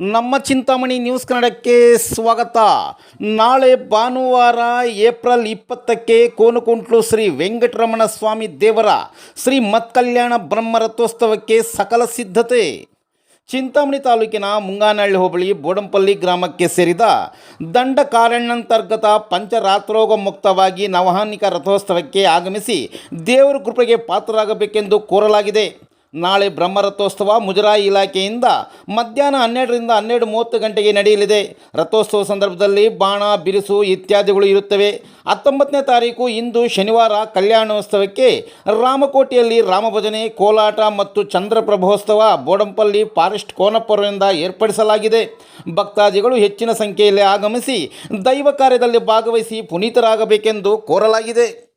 ನಮ್ಮ ಚಿಂತಾಮಣಿ ನ್ಯೂಸ್ ಕನ್ನಡಕ್ಕೆ ಸ್ವಾಗತ. ನಾಳೆ ಭಾನುವಾರ ಏಪ್ರಿಲ್ ಇಪ್ಪತ್ತಕ್ಕೆ ಕೋನಕುಂಟ್ಲು ಶ್ರೀ ವೆಂಕಟರಮಣ ಸ್ವಾಮಿ ದೇವರ ಶ್ರೀ ಮತ್ಕಲ್ಯಾಣ ಬ್ರಹ್ಮರಥೋತ್ಸವಕ್ಕೆ ಸಕಲ ಸಿದ್ಧತೆ. ಚಿಂತಾಮಣಿ ತಾಲೂಕಿನ ಮುಂಗಾನಹಳ್ಳಿ ಹೋಬಳಿ ಬೋಡಂಪಲ್ಲಿ ಗ್ರಾಮಕ್ಕೆ ಸೇರಿದ ದಂಡಕಾರಣ್ಯಂತರ್ಗತ ಪಂಚರಾತ್ರೋಗ ಮುಕ್ತವಾಗಿ ನವಹಾನಿಕ ರಥೋತ್ಸವಕ್ಕೆ ಆಗಮಿಸಿ ದೇವರ ಕೃಪೆಗೆ ಪಾತ್ರರಾಗಬೇಕೆಂದು ಕೋರಲಾಗಿದೆ. ನಾಳೆ ಬ್ರಹ್ಮರಥೋತ್ಸವ ಮುಜರಾಯಿ ಇಲಾಖೆಯಿಂದ ಮಧ್ಯಾಹ್ನ ಹನ್ನೆರಡರಿಂದ ಹನ್ನೆರಡು ಮೂವತ್ತು ಗಂಟೆಗೆ ನಡೆಯಲಿದೆ. ರಥೋತ್ಸವ ಸಂದರ್ಭದಲ್ಲಿ ಬಾಣ, ಬಿರುಸು ಇತ್ಯಾದಿಗಳು ಇರುತ್ತವೆ. ಹತ್ತೊಂಬತ್ತನೇ ತಾರೀಕು ಇಂದು ಶನಿವಾರ ಕಲ್ಯಾಣೋತ್ಸವಕ್ಕೆ ರಾಮಕೋಟೆಯಲ್ಲಿ ರಾಮಭಜನೆ, ಕೋಲಾಟ ಮತ್ತು ಚಂದ್ರಪ್ರಭೋತ್ಸವ ಬೋಡಂಪಲ್ಲಿ ಫಾರೆಸ್ಟ್ ಕೋನಪ್ಪರಿಂದ ಏರ್ಪಡಿಸಲಾಗಿದೆ. ಭಕ್ತಾದಿಗಳು ಹೆಚ್ಚಿನ ಸಂಖ್ಯೆಯಲ್ಲಿ ಆಗಮಿಸಿ ದೈವ ಕಾರ್ಯದಲ್ಲಿ ಭಾಗವಹಿಸಿ ಪುನೀತರಾಗಬೇಕೆಂದು ಕೋರಲಾಗಿದೆ.